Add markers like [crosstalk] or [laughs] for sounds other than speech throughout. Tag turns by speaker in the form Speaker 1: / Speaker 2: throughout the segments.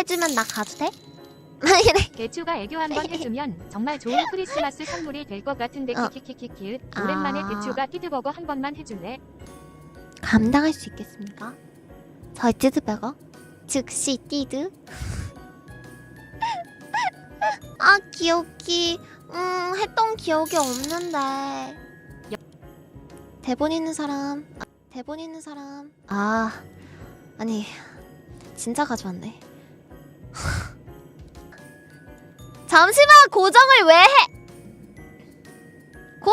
Speaker 1: 해주면 나 가도 돼? [laughs] 이래.
Speaker 2: 대추가 애교 한번 해주면 정말 좋은 크리스마스 선물이 될 것 같은데
Speaker 1: 어.
Speaker 2: 키키키키키 오랜만에
Speaker 1: 아.
Speaker 2: 대추가 피드버거 한 번만 해줄래?
Speaker 1: 감당할 수 있겠습니까? 저의 띠드버거? 즉시 띠드? [laughs] 아 기억이 음 했던 기억이 없는데 대본 있는 사람 아, 대본 있는 사람 아 아니 진짜 가져왔네 잠시만 고정을 왜 해? 고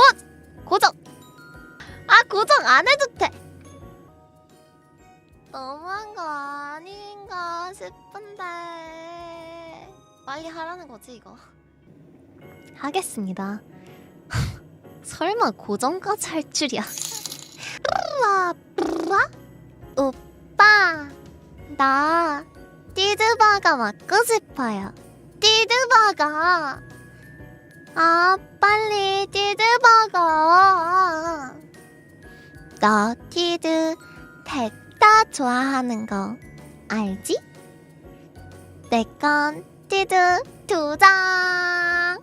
Speaker 1: 고정. 아 고정 안 해도 돼. 너무한 거 아닌가 싶은데. 빨리 하라는 거지 이거. 하겠습니다. [laughs] 설마 고정까지 할 줄이야. 뿌라 뿌라? 오빠 나 띠드바가 맞고 싶어요 띠드바가 아 빨리 띠드바가 너 띠드 백다 좋아하는 거 알지? 내건 띠드 두 장.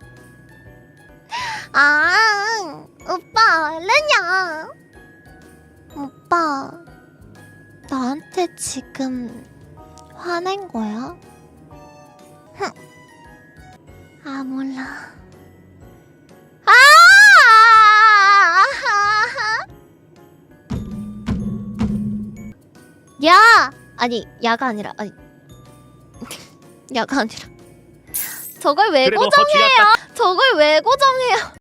Speaker 1: 아, 오빠 얼른요. 오빠, 나한테 지금 화낸 거야? 흥. 아 몰라. 아! 야! 아니, 야가 아니라, 아니. [laughs] 야가 아니라. 저걸 왜
Speaker 3: 그래도
Speaker 1: 고정해요?
Speaker 3: 허치가
Speaker 1: 저걸 왜 고정해요?